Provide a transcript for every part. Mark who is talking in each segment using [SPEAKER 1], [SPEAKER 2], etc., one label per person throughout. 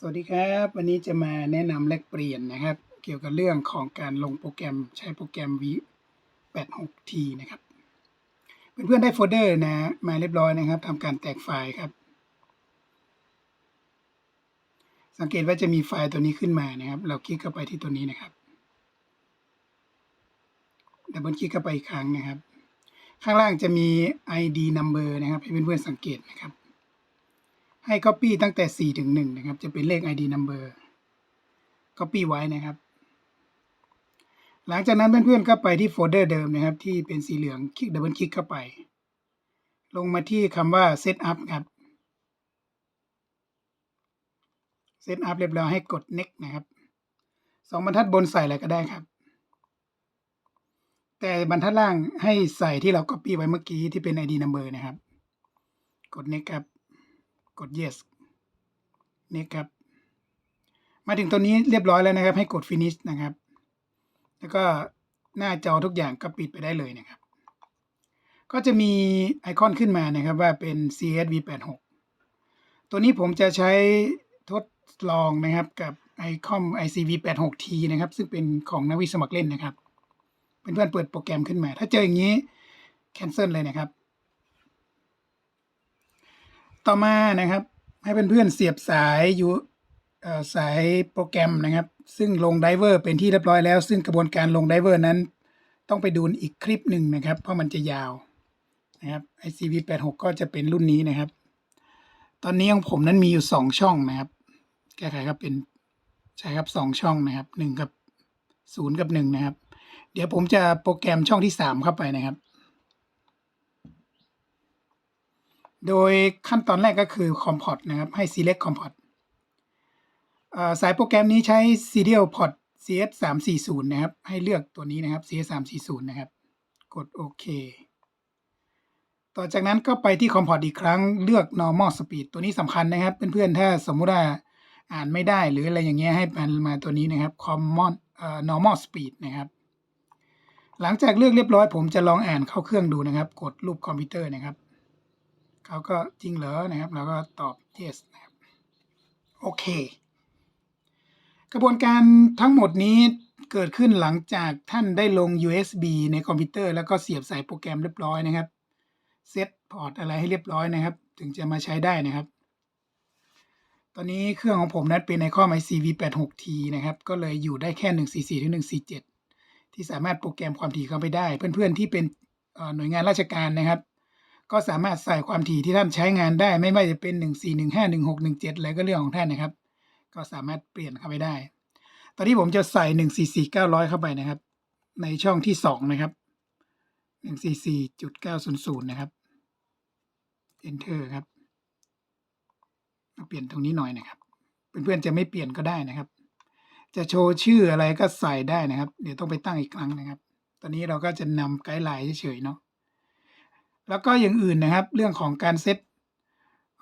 [SPEAKER 1] สวัสดีครับ วันนี้จะมาแนะนำแลกเปลี่ยนนะครับ เกี่ยวกับเรื่องของการลงโปรแกรมใช้โปรแกรม V86T นะครับเพื่อนๆได้โฟลเดอร์นะมาเรียบร้อยนะครับทำการแตกไฟล์ครับ สังเกตว่าจะมีไฟล์ตัวนี้ขึ้นมานะครับ เราคลิกเข้าไปที่ตัวนี้นะครับดับเบิลคลิกเข้าไปอีกครั้งนะครับ ข้างล่างจะมี ID number นะครับ ให้เพื่อนๆสังเกตนะครับ ให้ Copy ตั้งแต่ 4 ถึง 1 นะครับ จะเป็นเลข ID number Copy ไว้นะครับ หลังจากนั้นเพื่อนๆก็ไปที่โฟลเดอร์เดิมนะครับ ที่เป็นสีเหลืองคลิกดับเบิลคลิกเข้าไป ลงมาที่คำว่า Setup ครับ Setup เรียบร้อยให้กด Next นะครับสองบรรทัดบนใส่อะไรก็ได้ครับ แต่บรรทัดล่างให้ใส่ที่เรา Copy ไว้เมื่อกี้ที่เป็น ID number นะครับ กด Next ครับ กด yes นี่ครับ มาถึงตัวนี้เรียบร้อยแล้วนะครับ ให้กด finish นะครับ แล้วก็หน้าจอทุกอย่างก็ปิดไปได้เลยนะครับ ก็จะมีไอคอนขึ้นมานะครับว่าเป็น CSV86 ตัวนี้ผมจะใช้ทดลองนะครับกับไอคอม ICV86T นะครับ ซึ่งเป็นของนักวิสมัครเล่นนะครับ เพื่อนๆเปิดโปรแกรมขึ้นมา ถ้าเจออย่างนี้ cancel เลยนะครับ ต่อมานะครับ ให้เพื่อนๆเสียบสายอยู่สายโปรแกรมนะครับ ซึ่งลงไดเวอร์เป็นที่เรียบร้อยแล้ว ซึ่งกระบวนการลงไดเวอร์นั้น ต้องไปดูอีกคลิปหนึ่งนะครับ เพราะมันจะยาวนะครับ ICV86 ก็จะเป็นรุ่นนี้นะครับ ตอนนี้ของผมนั้นมีอยู่สองช่องนะครับ แก้ไขครับเป็นใช่ครับสองช่องนะครับหนึ่งกับศูนย์กับหนึ่งนะครับ เดี๋ยวผมจะโปรแกรมช่องที่สามเข้าไปนะครับ โดยขั้นตอนแรกก็คือ Comport นะครับ ให้ select Comport สายโปรแกรมนี้ใช้ serial port CS 3 4 0นะครับ ให้เลือกตัวนี้นะครับ CS 3 4 0นะครับ กดโอเค ต่อจากนั้นก็ไปที่ Comport อีกครั้งเลือก normal speed ตัวนี้สำคัญนะครับ เพื่อนๆ ถ้าสมมุติว่าอ่านไม่ได้หรืออะไรอย่างเงี้ยให้มันมาตัวนี้นะครับ common normal speed นะครับหลังจากเลือกเรียบร้อยผมจะลองอ่านเข้าเครื่องดูนะครับ กดรูปคอมพิวเตอร์นะครับ เขาก็จริงเหรอนะครับ เราก็ตอบ yes นะครับโอเค กระบวนการทั้งหมดนี้เกิดขึ้นหลังจากท่านได้ลง USB ในคอมพิวเตอร์แล้วก็เสียบใส่โปรแกรมเรียบร้อยนะครับเซตพอร์ตอะไรให้เรียบร้อยนะครับ ถึงจะมาใช้ได้นะครับ ตอนนี้เครื่องของผมนั้นเป็นในข้อ ICV86T นะครับ ก็เลยอยู่ได้แค่ 144ถึง147 ที่สามารถโปรแกรมความถี่เข้าไปได้ เพื่อนๆที่เป็นหน่วยงานราชการนะครับ ก็สามารถใส่ความถี่ที่ท่านใช้งานได้ ไม่ว่าจะเป็น 1 4 1 5 1 6 1 7อะไรก็เรื่องของท่านนะครับ ก็สามารถเปลี่ยนเข้าไปได้ ตอนนี้ผมจะใส่ 1 4 4 900 เข้าไปนะครับ ในช่องที่ 2 นะครับ 144.900 นะครับ enter ครับเปลี่ยนตรงนี้หน่อยนะครับ เพื่อนๆจะไม่เปลี่ยนก็ได้นะครับ จะโชว์ชื่ออะไรก็ใส่ได้นะครับ เดี๋ยวต้องไปตั้งอีกครั้งนะครับ ตอนนี้เราก็จะนำไกด์ไลน์เฉยๆเนาะ แล้วก็อย่างอื่นนะครับ เรื่องของการเซตค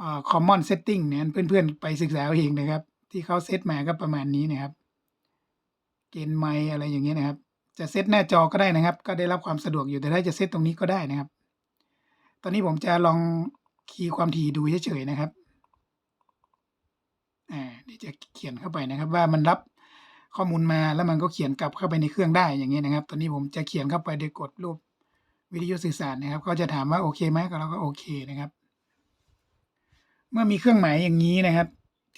[SPEAKER 1] อ่า common setting เนี่ยเพื่อนๆ ไปศึกษาเอาเองนะครับ ที่เขาเซตมาก็ประมาณนี้นะครับ เกณฑ์ไมอะไรอย่างเงี้ยนะครับ จะเซตหน้าจอก็ได้นะครับ ก็ได้รับความสะดวกอยู่แต่ถ้าจะเซตตรงนี้ก็ได้นะครับ ตอนนี้ผมจะลองคีย์ความถี่ดูเฉยๆนะครับอ่าเดี๋ยวจะเขียนเข้าไปนะครับ ว่ามันรับข้อมูลมาแล้วมันก็เขียนกลับเข้าไปในเครื่องได้อย่างเงี้ยนะครับ ตอนนี้ผมจะเขียนเข้าไปโดยกดรูป วิทยุสื่อสารนะครับ ก็จะถามว่าโอเคไหมก็เราก็โอเคนะครับ เมื่อมีเครื่องหมายอย่างนี้นะครับ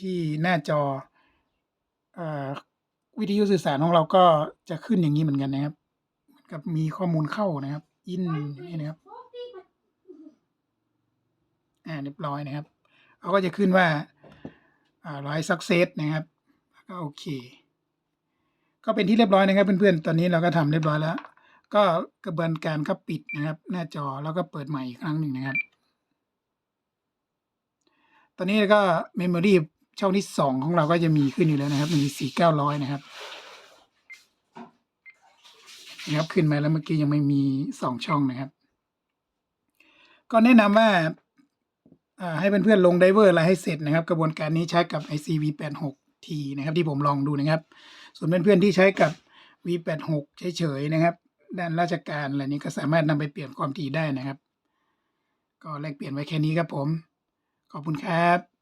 [SPEAKER 1] ที่หน้าจออวิทยุสื่อสารของเราก็จะขึ้นอย่างนี้เหมือนกันนะครับเหมือนกับมีข้อมูลเข้านะครับ อินนี่นะครับ อ่าเรียบร้อยนะครับเขาก็จะขึ้นว่าอ่าร้อยสักเซสนะครับก็โอเค ก็เป็นที่เรียบร้อยนะครับเพื่อนๆ ตอนนี้เราก็ทำเรียบร้อยแล้ว ก็กระบวนการก็ปิดนะครับ หน้าจอแล้วก็เปิดใหม่อีกครั้งหนึ่งนะครับ ตอนนี้ก็เมมโมรีช่องที่สองของเราก็จะมีขึ้นอยู่แล้วนะครับ มีสี่เก้าร้อยนะครับนะครับขึ้นมาแล้วเมื่อกี้ยังไม่มีสองช่องนะครับ ก็แนะนำว่าให้เพื่อนๆลงไดเวอร์อะไรให้เสร็จนะครับ กระบวนการนี้ใช้กับ ICV86T นะครับ ที่ผมลองดูนะครับ ส่วนเพื่อนๆที่ใช้กับ V86 เฉยๆนะครับ ด้านราชการอะไรนี้ก็สามารถนำไปเปลี่ยนความถี่ได้นะครับ ก็แลกเปลี่ยนไว้แค่นี้ครับผม ขอบคุณครับ